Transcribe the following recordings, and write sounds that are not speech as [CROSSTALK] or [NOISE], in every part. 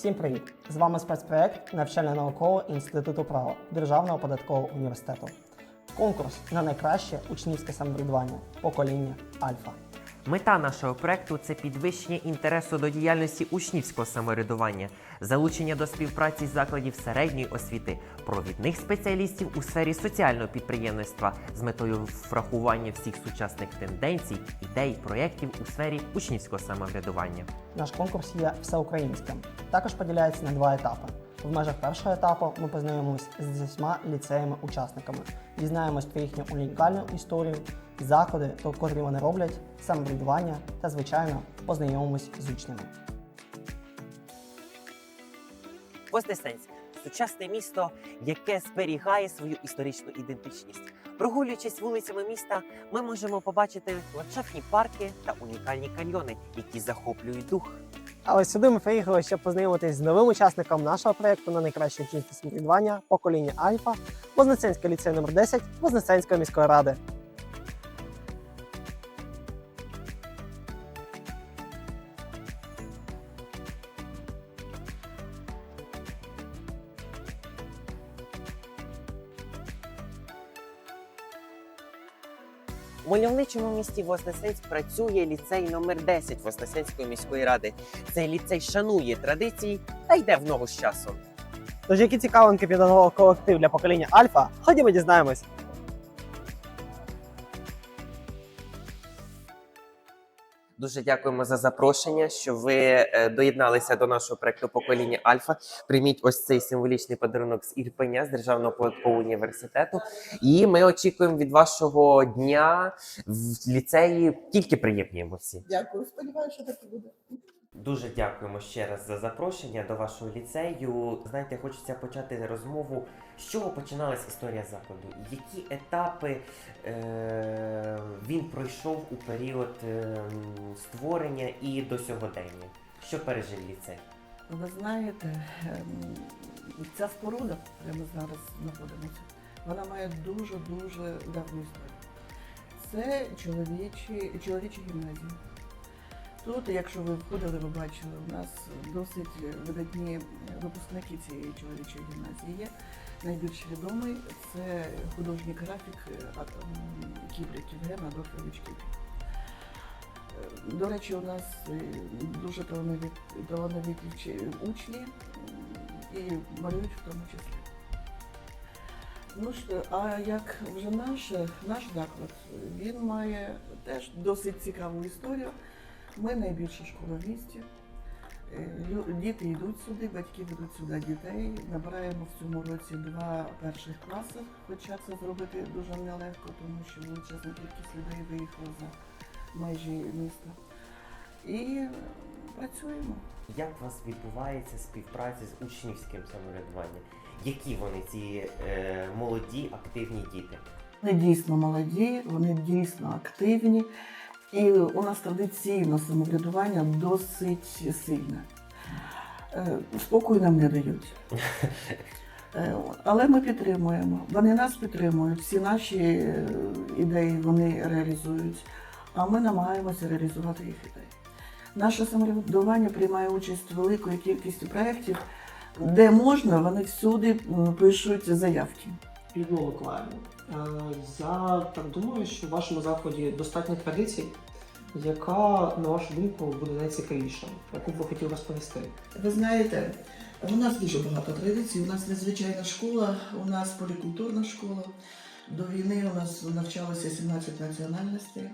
Всім привіт! З вами спецпроект навчально-наукового інституту права Державного податкового університету. Конкурс на найкраще учнівське самоврядування покоління Альфа. Мета нашого проекту це підвищення інтересу до діяльності учнівського самоврядування, залучення до співпраці закладів середньої освіти, провідних спеціалістів у сфері соціального підприємництва з метою врахування всіх сучасних тенденцій, ідей, проєктів у сфері учнівського самоврядування. Наш конкурс є всеукраїнським. Також поділяється на два етапи. В межах першого етапу ми познайомимось з 10 ліцеями-учасниками, дізнаємось про їхню унікальну історію, заходи, то котрі вони роблять, самоврядування та, звичайно, познайомимось з учнями. Вознесенськ сучасне місто, яке зберігає свою історичну ідентичність. Прогулюючись вулицями міста, ми можемо побачити ландшафтні парки та унікальні каньйони, які захоплюють дух. Але сюди ми приїхали, щоб познайомитись з новим учасником нашого проєкту на найкраще учнівське самоврядування покоління Альфа Вознесенський ліцей номер 10 Вознесенської міської ради. У місті Вознесенськ працює ліцей номер 10 Вознесенської міської ради. Цей ліцей шанує традиції та йде в ногу з часом. Тож, які цікавинки підготував колектив для покоління Альфа, ходімо дізнаємось. Дуже дякуємо за запрошення, що ви е, доєдналися до нашого проекту покоління Альфа. Прийміть ось цей символічний подарунок з Ірпеня з Державного податкового університету. І ми очікуємо від вашого дня в ліцеї тільки приємні емоції. Дякую, сподіваюся, що так і буде. Дуже дякуємо ще раз за запрошення до вашого ліцею. Знаєте, хочеться почати розмову. З чого починалась історія закладу? Які етапи е- він пройшов у період е- створення і до сьогодення? Що пережив ліцей? Ви знаєте, ем, ця споруда, де ми зараз знаходимося, вона має дуже-дуже давню історію. Це чоловічі, чоловічі гімназії. Тут, якщо ви входили, ви бачили, у нас досить видатні випускники цієї чоловічої гімназії є. Найбільш відомий це художній графік Кіприк Євген Адольфович Кіприк. Е, До речі, у нас дуже талановиті, талановиті учні і малюють в тому числі. Ну а як вже наш, наш заклад, він має теж досить цікаву історію. Ми найбільша школа в місті. Е, Діти йдуть сюди, батьки ведуть сюди дітей. Набираємо в цьому році два перших класи, хоча це зробити дуже нелегко, тому що величезна кількість людей виїхала за межі міста. І працюємо. Як у вас відбувається співпраця з учнівським самоврядуванням? Які вони ці е- молоді активні діти? Вони дійсно молоді, вони дійсно активні. І у нас традиційно самоврядування досить сильне. Е, Спокою нам не дають. Е, Але ми підтримуємо. Вони нас підтримують, всі наші е, ідеї вони реалізують, а ми намагаємося реалізувати їх ідеї. Наше самоврядування приймає участь великої кількості проєктів, де можна, вони всюди пишуть заявки. Людмила Миколаївна, е, я так думаю, що в вашому закладі достатньо традицій, яка, на вашу думку, буде найцікавіша, яку б ви хотіли розповісти. Ви знаєте, у нас дуже багато традицій. У нас незвичайна школа, у нас полікультурна школа. До війни у нас навчалося 17 національностей. Е,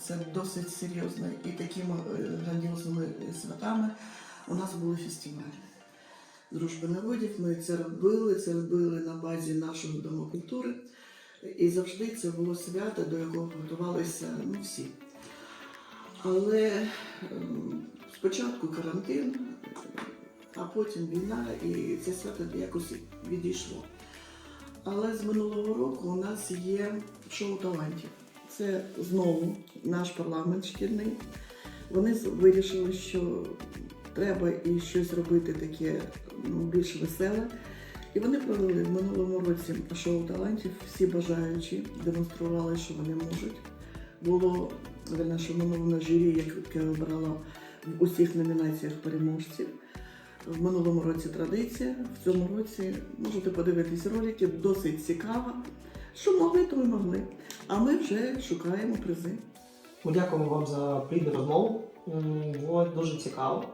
Це досить серйозно. І такими е, грандіозними святами у нас були фестивалі. Дружби народів. Ми це робили, це робили на базі нашого дому культури. І завжди це було свято, до якого готувалися ну, всі. Але ем, спочатку карантин, а потім війна, і це свято якось відійшло. Але з минулого року у нас є шоу талантів. Це знову наш парламент шкільний. Вони вирішили, що треба і щось робити таке ну, більш веселе. І вони провели в минулому році шоу талантів. Всі бажаючі демонстрували, що вони можуть. Було наше минуле журі, яке обрало в усіх номінаціях переможців. В минулому році традиція, в цьому році можете подивитись ролики, досить цікаво. Що могли, то й могли. А ми вже шукаємо призи. Ми дякуємо вам за плідну розмову. Дуже цікаво.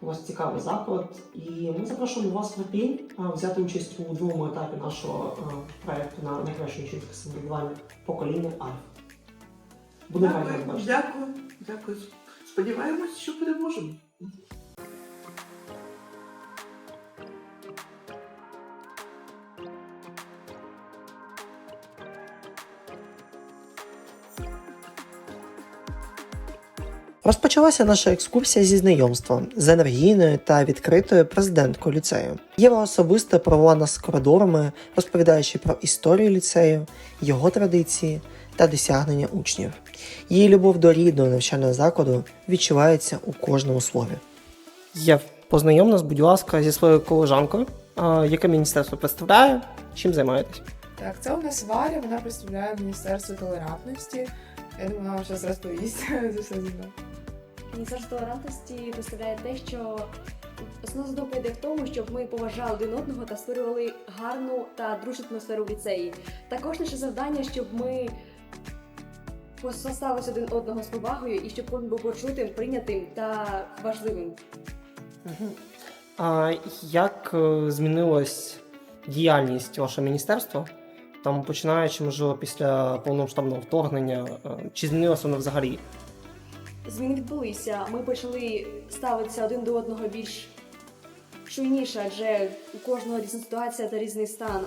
У вас цікавий заклад, і ми запрошуємо вас в Ірпінь взяти участь у другому етапі нашого проєкту на найкраще учительське самоврядування покоління Альфа. Буде раді бачити. дякую, дякую. Сподіваємось, що переможемо. Розпочалася наша екскурсія зі знайомства з енергійною та відкритою президенткою ліцею. Єва особисто провела нас коридорами, розповідаючи про історію ліцею, його традиції та досягнення учнів. Її любов до рідного навчального закладу відчувається у кожному слові. Єв, познайом нас, будь ласка, зі своєю колежанкою, яке міністерство представляє, чим займаєтесь. Так, це у нас Валя, вона представляє Міністерство толерантності. Я думаю, вона вам зараз розповість за [LAUGHS] все знає. Міністерство толерантності представляє те, що основна задумка йде в тому, щоб ми поважали один одного та створювали гарну та дружну атмосферу в ліцеї. Також наше завдання, щоб ми поставилися один одного з повагою і щоб кожен був почутим, прийнятим та важливим. А як е, змінилась діяльність вашого міністерства? Там починаючи, можливо, після повномасштабного вторгнення, е, чи змінилося воно взагалі? Зміни відбулися. Ми почали ставитися один до одного більш чуйніше, адже у кожного різна ситуація та різний стан,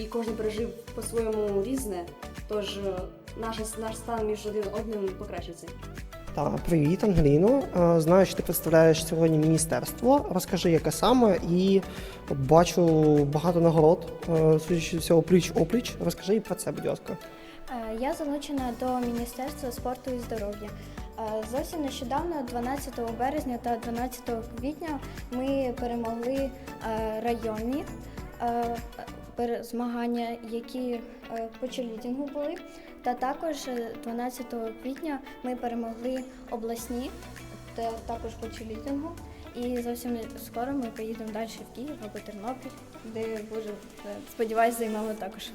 і кожен пережив по-своєму різне. Тож е, наш, наш стан між один одним покращиться. Та привіт, Ангеліно. Е, Знаю, що ти представляєш сьогодні міністерство. Розкажи, яке саме, і бачу багато нагород, е, судячи всього, пліч опліч. Розкажи і про це, будь ласка. Я залучена до Міністерства спорту і здоров'я. Е, Зовсім нещодавно, 12 березня та 12 квітня, ми перемогли е, районні е, змагання, які по черлідінгу були. Та також е, 12 квітня ми перемогли обласні, та також по черлідінгу. І зовсім скоро ми поїдемо далі в Київ або Тернопіль, де буде, е, сподіваюсь, займемо також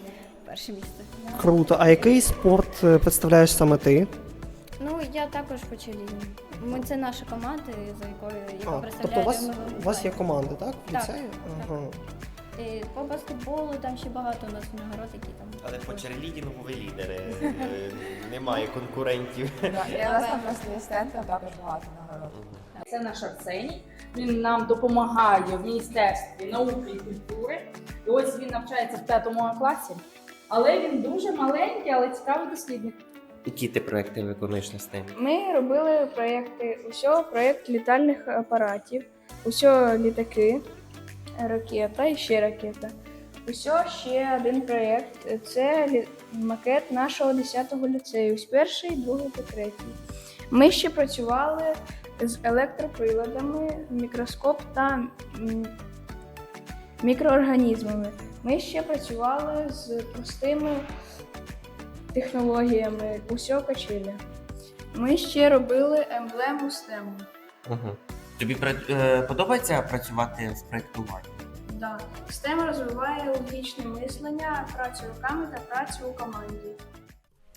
перше місце. Круто. А який спорт представляєш саме ти? Ну, я також по черлідінгу. Ми це наша команда, за якою яка А, представляє. тобто у вас, у вас є команда, так? В Так, ліцеї? Ага. І по баскетболу там ще багато у нас нагород, які там. Але по черлідінгу ви лідери. Е, Немає конкурентів. [LAUGHS] Да, І у нас там просто асистентка також багато нагород. Це наш Арсеній. Він нам допомагає в міністерстві науки і культури. І ось він навчається в п'ятому класі. Але він дуже маленький, але цікавий дослідник. Які ти проекти виконуєш на STEM? Ми робили проєкти усього проєкт літальних апаратів, усього літаки, ракета і ще ракета. Усього ще один проєкт це макет нашого 10-го ліцею з перший, другий та третій. Ми ще працювали з електроприладами, мікроскоп та мікроорганізмами. Ми ще працювали з простими технологіями усього качеля. Ми ще робили емблему стему. Угу. Тобі пра- е, подобається працювати в проєктуванні? Да. STEM розвиває логічне мислення, працю руками та працю у команді.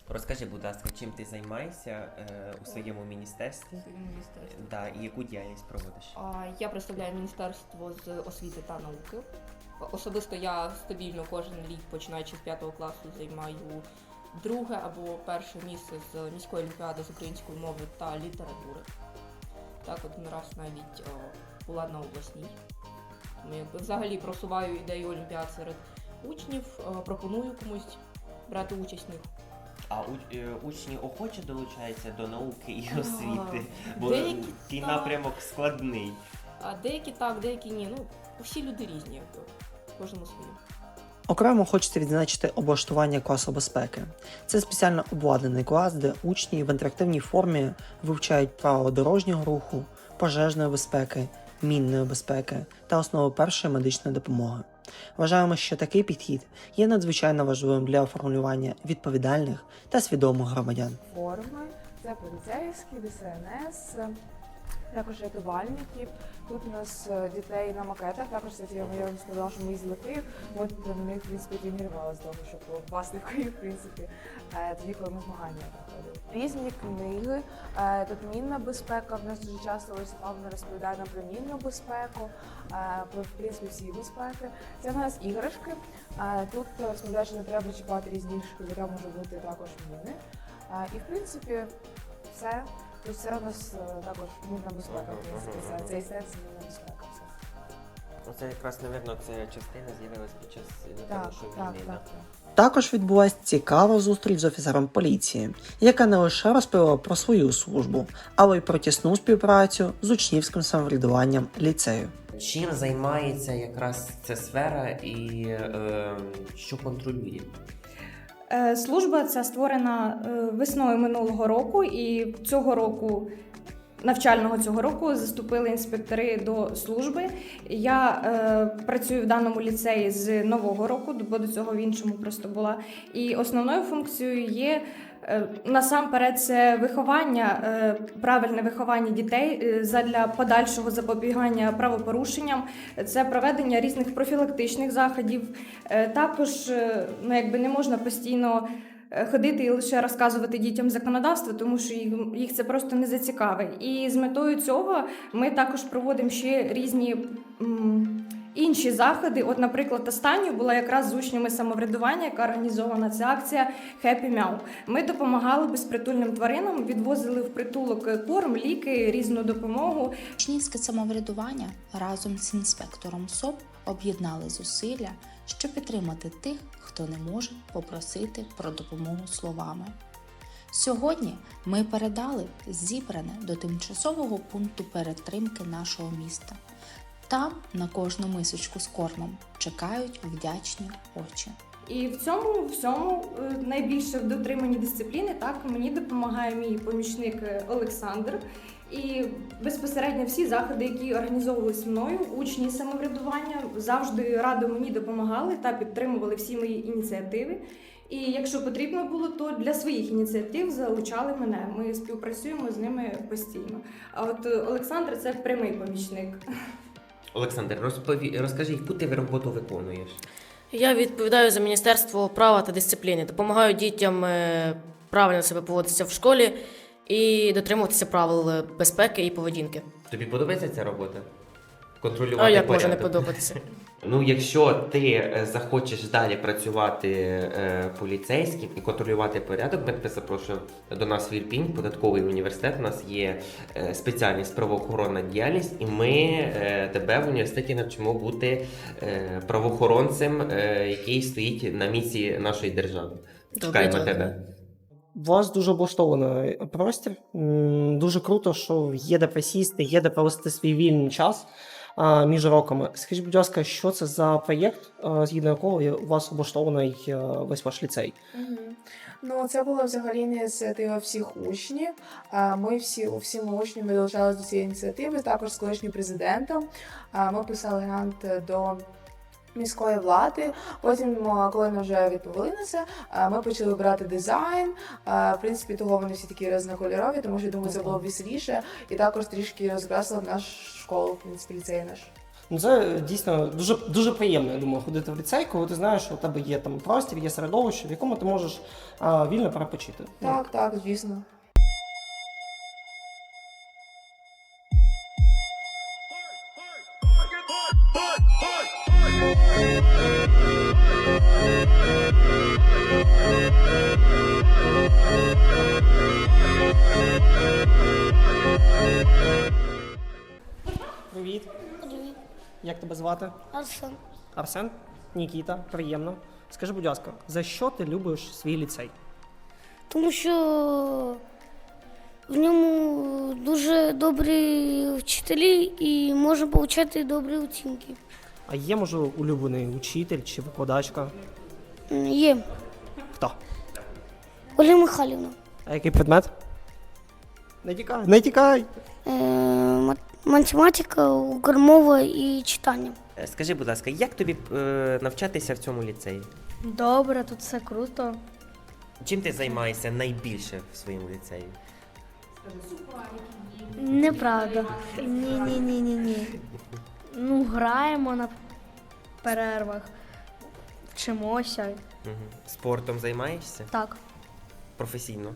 Розкажи, будь ласка, чим ти займаєшся е, у своєму міністерстві? Міністерство. Да, і яку діяльність проводиш? А, Я представляю міністерство з освіти та науки. Особисто я стабільно кожен рік, починаючи з 5 класу, займаю друге або перше місце з міської олімпіади з української мови та літератури. Так, один раз навіть о, була на обласній. Тому якби взагалі просуваю ідею олімпіад серед учнів, е, пропоную комусь брати участь в них. А у- е, учні охоче долучаються до науки і А, освіти, бо деякі такий так. напрямок складний. А деякі так, деякі ні. Ну, всі люди різні, якби. Кожному своє. Окремо хочеться відзначити облаштування класу безпеки. Це спеціально обладнаний клас, де учні в інтерактивній формі вивчають правила дорожнього руху, пожежної безпеки, мінної безпеки та основи першої медичної допомоги. Вважаємо, що такий підхід є надзвичайно важливим для формулювання відповідальних та свідомих громадян. Форми, це поліцейські, ДСНС, також рятувальників. Тут у нас е, дітей на макетах. Також кстати, я вам сказала, що ми їздили в. Ми тут них в принципі тренувалися з того, щоб попасти в Київ, в принципі, е, тоді, коли ми змагання проходили. Різні книги. Е, Тут мінна безпека. В нас дуже часто Павловна розповідає нам про мінну безпеку, про в принципі всі безпеки. Це в нас іграшки. Тут розповідає, що не треба чіпати різні іграшки, бо може бути також міни. І в принципі все. Тобто це у нас е, також мінна безпека. В принципі, це цей сенс мінна безпека. Все. Оце якраз, напевно, ця частина з'явилась під час Так, що так, війни. так, так. Також відбулася цікава зустріч з офіцером поліції, яка не лише розповіла про свою службу, але й про тісну співпрацю з учнівським самоврядуванням ліцею. Чим займається якраз ця сфера і е, що контролює? Е, Служба ця створена е, весною минулого року, і цього року, навчального цього року, заступили інспектори до служби. Я е, працюю в даному ліцеї з нового року, бо до цього в іншому просто була. І основною функцією є. Е, Насамперед, це виховання, е, правильне виховання дітей е, задля подальшого запобігання правопорушенням, це проведення різних профілактичних заходів, Також ну, якби не можна постійно ходити і лише розказувати дітям законодавство, тому що їх це просто не зацікавить. І з метою цього ми також проводимо ще різні. Інші заходи, от, наприклад, останньою була якраз з учнями самоврядування, яка організована ця акція Happy Meow. Ми допомагали безпритульним тваринам, відвозили в притулок корм, ліки, різну допомогу. Учнівське самоврядування разом з інспектором СОП об'єднали зусилля, щоб підтримати тих, хто не може попросити про допомогу словами. Сьогодні ми передали зібране до тимчасового пункту перетримки нашого міста. Там на кожну мисочку з кормом чекають вдячні очі. І в цьому всьому е, найбільше в дотриманні дисципліни так мені допомагає мій помічник е, Олександр. І безпосередньо всі заходи, які організовувалися мною, учні самоврядування, завжди радо мені допомагали та підтримували всі мої ініціативи. І якщо потрібно було, то для своїх ініціатив залучали мене. Ми співпрацюємо з ними постійно. А от е, Олександр це прямий помічник. Олександр, розпові... розкажи, яку ти роботу виконуєш? Я відповідаю за Міністерство права та дисципліни. Допомагаю дітям е, правильно себе поводитися в школі і дотримуватися правил безпеки і поведінки. Тобі подобається ця робота? Контролювати А як порядок? може не подобатися? [LAUGHS] Ну, якщо ти е, захочеш далі працювати е, поліцейським і контролювати порядок, ми тебе запрошуємо до нас в Ірпінь, податковий університет. У нас є е, спеціальність правоохоронна діяльність, і ми е, тебе в університеті навчимо бути е, правоохоронцем, е, який стоїть на місці нашої держави. Чекаємо тебе. У вас дуже облаштований простір. Дуже круто, що є де присісти, є де провести свій вільний час між уроками. Скажіть, будь ласка, що це за проєкт, згідно якого у вас облаштований весь ваш ліцей? Ну, це була взагалі ініціатива всіх учнів. Ми всі всіми учнями долучалися до цієї ініціативи, також з колишнім президентом. Ми писали грант до міської влади. Потім, коли ми вже відповіли на це, ми почали брати дизайн. В принципі, того вони всі такі різнокольорові, тому що я думаю, це було веселіше. І також трішки розкрасило нашу школу, в принципі, ліцей наш. Ну, це дійсно дуже дуже приємно, я думаю, ходити в ліцей, коли ти знаєш, що у тебе є там простір, є середовище, в якому ти можеш а, вільно перепочити. Так, так, звісно. Привіт. Як тебе звати? Арсен. Арсен? Нікіта, приємно. Скажи, будь ласка, за що ти любиш свій ліцей? Тому що в ньому дуже добрі вчителі і можна отримати добрі оцінки. А є, може, улюблений учитель чи викладачка? Є Хто? Оля Михайлівна. А який предмет? Не тікай, не тікай! Е, математика, укрмова і читання. Е, Скажи, будь ласка, як тобі е, навчатися в цьому ліцеї? Добре, тут все круто. Чим ти займаєшся найбільше в своєму ліцеї? Неправда. Ні, ні, ні, ні, ні. Ну, граємо на перервах, вчимося. Угу. Спортом займаєшся? Так, Професійно.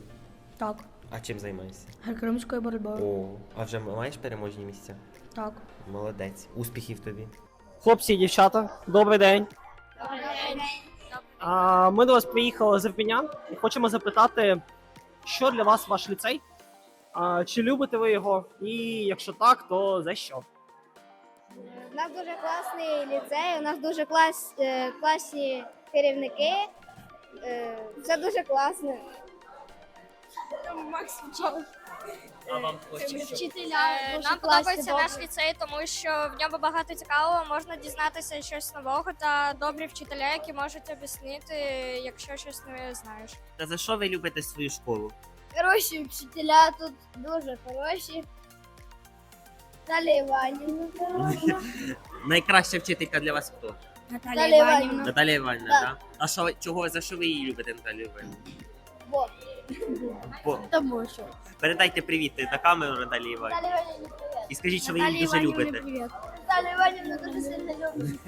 так. А чим займаєшся? Греко-римською боротьбою. О, а вже маєш переможні місця? Так. Молодець. Успіхів тобі. Хлопці і дівчата, добрий день. А, ми до вас приїхали з Ірпеня і хочемо запитати, що для вас ваш ліцей? А, чи любите ви його? І якщо так, то за що? У нас дуже класний ліцей, у нас дуже клас, е, класні керівники. Е, Все дуже класно. Макс А вам Вчителя Е, Нам подобається наш ліцей, тому що в ньому багато цікавого, можна дізнатися щось нового та добрі вчителя, які можуть об'яснити, якщо щось не знаєш. Та за що ви любите свою школу? Хороші вчителя тут дуже хороші. Наталя Іванівна. [LAUGHS] Найкраща вчителька для вас хто? Наталя Іванівна. Наталія Іванівна, Так. так? А що чого за що ви її любите, Наталію Іванівну? Бо. Бо Тому що. передайте привіт на камеру Наталії Іванівні. Наталя Іванівна, привіт. І скажіть, що ви її дуже любите. Наталя Іванівна дуже сильно любить.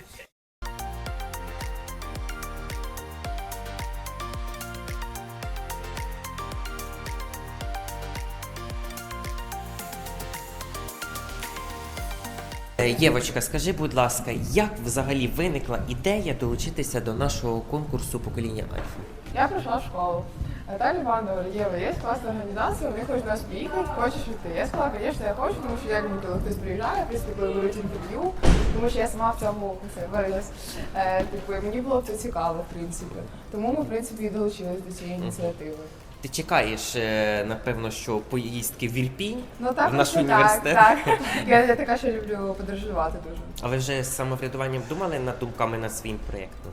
Е, Євочка, скажи, будь ласка, як взагалі виникла ідея долучитися до нашого конкурсу покоління Альфа? Я прийшла в школу. Наталья Ивановна, Ева, есть классная организация, у них нас приехать, хочешь ли ты? Я сказала, конечно, я хочу, тому що я люблю, коли хтось приїжджає, принципі, коли беруть інтерв'ю, тому що я сама в цьому це, варилась. Е, типу, мені було б це цікаво, в принципі. Тому ми, в принципі, і долучились до цієї ініціативи. Ти чекаєш, е, напевно, що поїздки в Ірпінь Ну так, в наш так, університет. Так, [LAUGHS] Я, я така, що люблю подорожувати дуже. А ви вже з самоврядуванням думали над думками над своїм проєктом?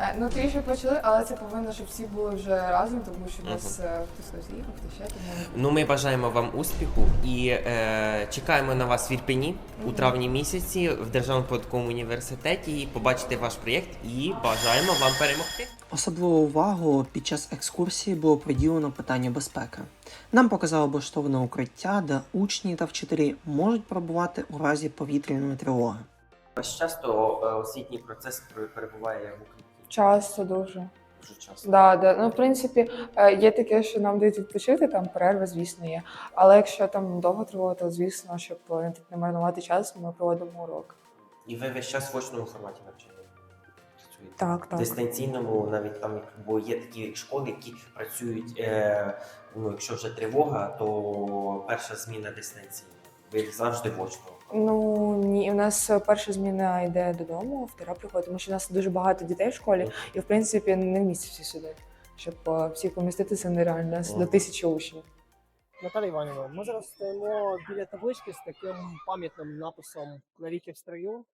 Е, Ну, трішки почали, але це повинно, щоб всі були вже разом, тому що у нас е, хтось хтось їхав, хтось ще тому. Ну, ми бажаємо вам успіху і е, чекаємо на вас в Ірпені у травні місяці в Державному податковому університеті. і Побачити ваш проєкт і бажаємо вам перемогти. Особливу увагу під час екскурсії було приділено питання безпеки. Нам показали облаштоване укриття, де учні та вчителі можуть перебувати у разі повітряної тривоги. Ось часто е, освітній процес перебуває в укритті. Часто дуже. Дуже часто. Да, да. Ну, в принципі, е, є таке, що нам дають відпочити, там перерви, звісно, є. Але якщо там довго тривога, то звісно, щоб е, не марнувати час, ми проводимо урок. І ви весь час в очному форматі навчання працюєте? Так, так. Дистанційному, навіть там, бо є такі школи, які працюють, е, ну, якщо вже тривога, то перша зміна дистанційна. Ви завжди в очному. Ну ні, у нас е, перша зміна йде додому, втора приходить, тому що у нас дуже багато дітей в школі, і в принципі не вмістить всі сюди. Щоб е, всіх помістити, це нереально. У нас до тисячі учнів. Наталя Іванівна, ми зараз стоїмо біля таблички з таким пам'ятним написом «Навіки в строю».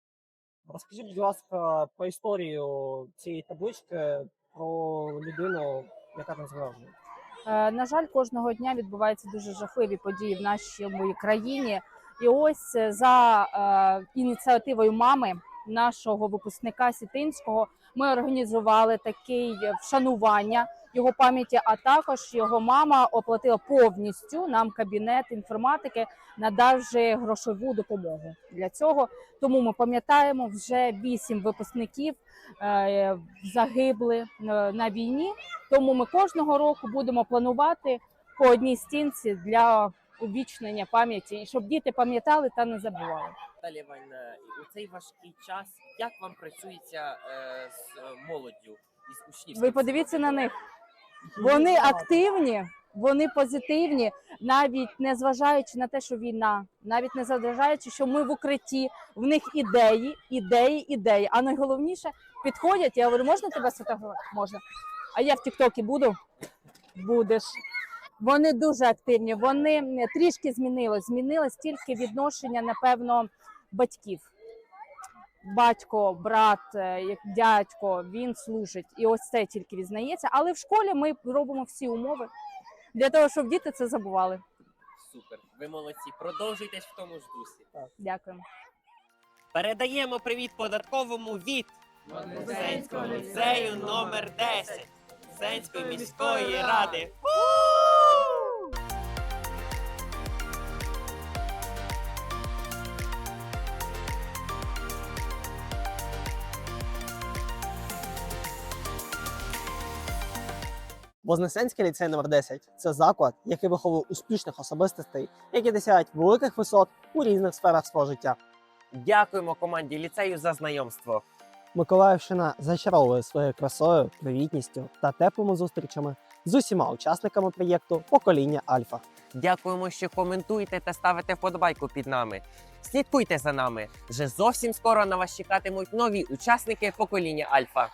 Розкажіть, будь ласка, про історію цієї таблички, про людину, яка там зображена. Е, На жаль, кожного дня відбуваються дуже жахливі події в нашій країні. І ось е, за е, ініціативою мами нашого випускника Сітинського ми організували таке вшанування його пам'яті. А також його мама оплатила повністю нам кабінет інформатики, надавши грошову допомогу для цього. Тому ми пам'ятаємо вже вісім випускників е, загибли на війні. Тому ми кожного року будемо планувати по одній стінці для увічнення пам'яті, і щоб діти пам'ятали та не забували. Наталія Іванівна, у цей важкий час, як вам працюється е, з молоддю, із учнівським? Ви подивіться на них. Вони активні, вони позитивні, навіть не зважаючи на те, що війна, навіть не зважаючи, що ми в укритті, в них ідеї, ідеї, ідеї. А найголовніше підходять. Я говорю, можна тебе сфотографувати? Можна. А я в Тіктокі буду? Будеш. Вони дуже активні. Вони трішки змінилось. Змінилось тільки відношення, напевно, батьків. Батько, брат, е, дядько, він служить, і ось це тільки відзнається. Але в школі ми робимо всі умови для того, щоб діти це забували. Супер, ви молодці. Продовжуйтесь в тому ж дусі. Дякую. Передаємо привіт податковому від Вознесенського ліцею номер 10 Вознесенської міської ради. Вознесенський ліцей номер 10 це заклад, який виховує успішних особистостей, які досягають великих висот у різних сферах свого життя. Дякуємо команді ліцею за знайомство. Миколаївщина зачаровує своєю красою, привітністю та теплими зустрічами з усіма учасниками проєкту Покоління Альфа. Дякуємо, що коментуєте та ставите вподобайку під нами. Слідкуйте за нами. Вже зовсім скоро на вас чекатимуть нові учасники покоління Альфа.